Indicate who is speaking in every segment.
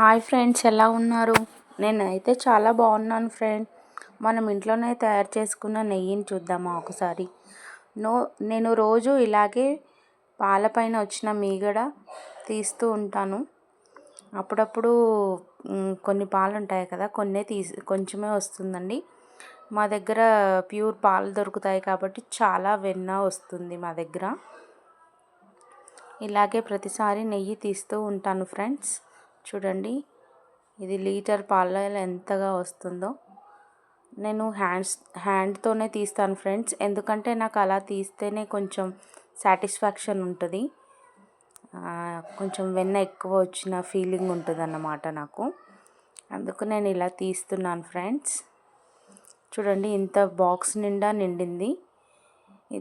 Speaker 1: Hi friends ఎలా ఉన్నారు? నేనైతే చాలా బాగున్నాను ఫ్రెండ్. మనం ఇంట్లోనే తయారు చేసుకున్న నెయ్యిని చూద్దామా ఒకసారి? నో నేను రోజు ఇలాగే పాలపైన వచ్చిన మీగడ తీస్తూ ఉంటాను. అప్పుడప్పుడు కొన్ని పాలు ఉంటాయి కదా కొన్ని తీసి కొంచెమే వస్తుందండి. మా దగ్గర ప్యూర్ పాలు దొరుకుతాయి కాబట్టి చాలా వెన్న వస్తుంది మా దగ్గర. ఇలాగే ప్రతిసారి నెయ్యి తీస్తూ ఉంటాను ఫ్రెండ్స్. చూడండి. ఇది లీటర్ పాలలో ఎంతగా వస్తుందో. నేను హ్యాండ్స్ హ్యాండ్తోనే తీస్తాను ఫ్రెండ్స్. ఎందుకంటే నాకు అలా తీస్తేనే కొంచెం సాటిస్ఫాక్షన్ ఉంటుంది. కొంచెం వెన్న ఎక్కువ వచ్చిన ఫీలింగ్ ఉంటుంది అన్నమాట నాకు. అందుకు నేను ఇలా తీస్తున్నాను ఫ్రెండ్స్. చూడండి ఇంత బాక్స్ నిండా నిండింది.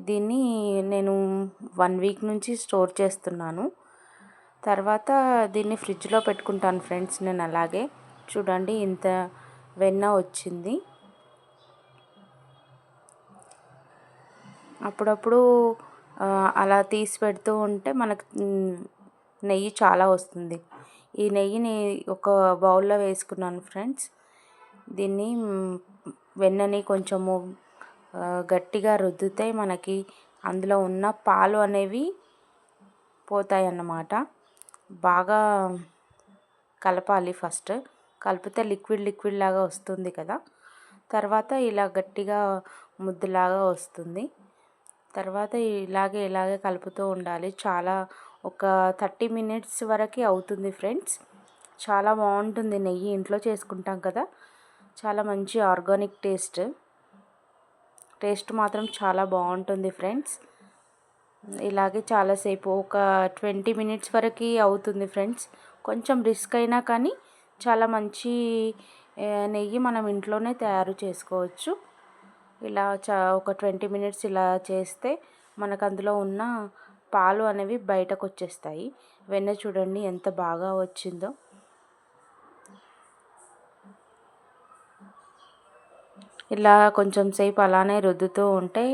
Speaker 1: దీన్ని నేను వన్ వీక్ నుంచి స్టోర్ చేస్తున్నాను. తర్వాత దీన్ని ఫ్రిడ్జ్లో పెట్టుకుంటాను ఫ్రెండ్స్ నేను అలాగే. చూడండి ఇంత వెన్న వచ్చింది. అప్పుడప్పుడు అలా తీసి పెడుతూ ఉంటే మనకు నెయ్యి చాలా వస్తుంది. ఈ నెయ్యిని ఒక బౌల్లో వేసుకున్నాను ఫ్రెండ్స్. దీన్ని వెన్నని కొంచెము గట్టిగా రుద్దితే మనకి అందులో ఉన్న పాలు అనేవి పోతాయి అన్నమాట బాగా కలపాలి ఫస్ట్. కలిపితే లిక్విడ్ లిక్విడ్ లాగా వస్తుంది కదా. తర్వాత ఇలా గట్టిగా ముద్దలాగా వస్తుంది. తర్వాత ఇలాగే ఇలాగే కలుపుతూ ఉండాలి. చాలా ఒక థర్టీ మినిట్స్ వరకు అవుతుంది ఫ్రెండ్స్. చాలా బాగుంటుంది నెయ్యి. ఇంట్లో చేసుకుంటాం కదా. చాలా మంచి ఆర్గానిక్ టేస్ట్. టేస్ట్ మాత్రం చాలా బాగుంటుంది ఫ్రెండ్స్. ఇలాగే చాలాసేపు ఒక ట్వంటీ మినిట్స్ వరకు అవుతుంది ఫ్రెండ్స్. కొంచెం రిస్క్ అయినా కానీ చాలా మంచి నెయ్యి మనం ఇంట్లోనే తయారు చేసుకోవచ్చు. ఇలా చా ఒక ట్వంటీ మినిట్స్ ఇలా చేస్తే మనకు అందులో ఉన్న పాలు అనేవి బయటకు వచ్చేస్తాయి. వెన్న చూడండి ఎంత బాగా వచ్చిందో. ఇలా కొంచెం సేపు అలానే రుద్దుతూ ఉంటే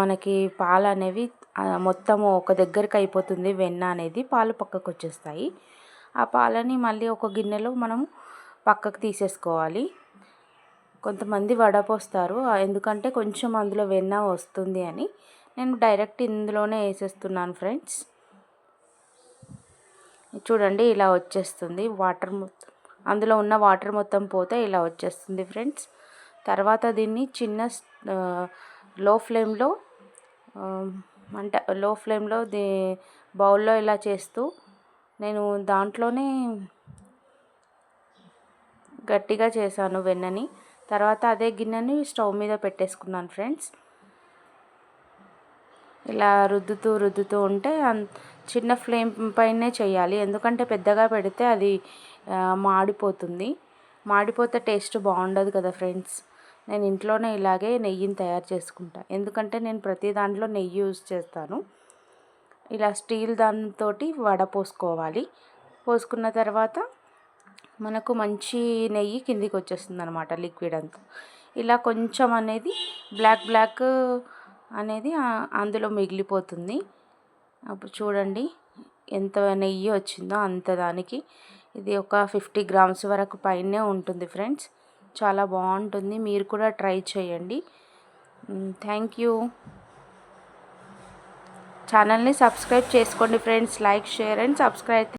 Speaker 1: మనకి పాలు అనేవి మొత్తము ఒక దగ్గరికి అయిపోతుంది వెన్న అనేది పాలు పక్కకు వచ్చేస్తాయి ఆ పాలని మళ్ళీ ఒక గిన్నెలో మనం పక్కకు తీసేసుకోవాలి. కొంతమంది వడపోస్తారు. ఎందుకంటే కొంచెం అందులో వెన్న వస్తుంది అని. నేను డైరెక్ట్ ఇందులోనే వేసేస్తున్నాను ఫ్రెండ్స్. చూడండి ఇలా వచ్చేస్తుంది. వాటర్ మొత్తం అందులో ఉన్న వాటర్ మొత్తం పోతే ఇలా వచ్చేస్తుంది ఫ్రెండ్స్. తర్వాత దీన్ని చిన్న లో ఫ్లేమ్లో అంటే లో ఫ్లేమ్లో దీ బౌల్లో ఇలా చేస్తూ నేను దాంట్లోనే గట్టిగా చేశాను వెన్నని. తర్వాత అదే గిన్నెని స్టవ్ మీద పెట్టేసుకున్నాను ఫ్రెండ్స్. ఇలా రుద్దుతూ రుద్దుతూ ఉంటే చిన్న ఫ్లేమ్ పైనే చేయాలి. ఎందుకంటే పెద్దగా పెడితే అది మాడిపోతుంది. మాడిపోతే టేస్ట్ బాగుండదు కదా ఫ్రెండ్స్. నేను ఇంట్లోనే ఇలాగే నెయ్యిని తయారు చేసుకుంటా. ఎందుకంటే నేను ప్రతి దాంట్లో నెయ్యి యూజ్ చేస్తాను. ఇలా స్టీల్ దానితో వడ పోసుకోవాలి. పోసుకున్న తర్వాత మనకు మంచి నెయ్యి కిందికి వచ్చేస్తుంది అనమాట లిక్విడ్ అంతా. ఇలా కొంచెం అనేది బ్లాక్ బ్లాక్ అనేది అందులో మిగిలిపోతుంది. అప్పుడు చూడండి ఎంత నెయ్యి వచ్చిందో అంత దానికి. ఇది ఒక ఫిఫ్టీ గ్రామ్స్ వరకు పైనే ఉంటుంది ఫ్రెండ్స్. చాలా బాగుంటుంది. మీరు కూడా ట్రై చేయండి. Thank you. ఛానల్ని సబ్స్క్రైబ్ చేసుకోండి friends. Like share and subscribe.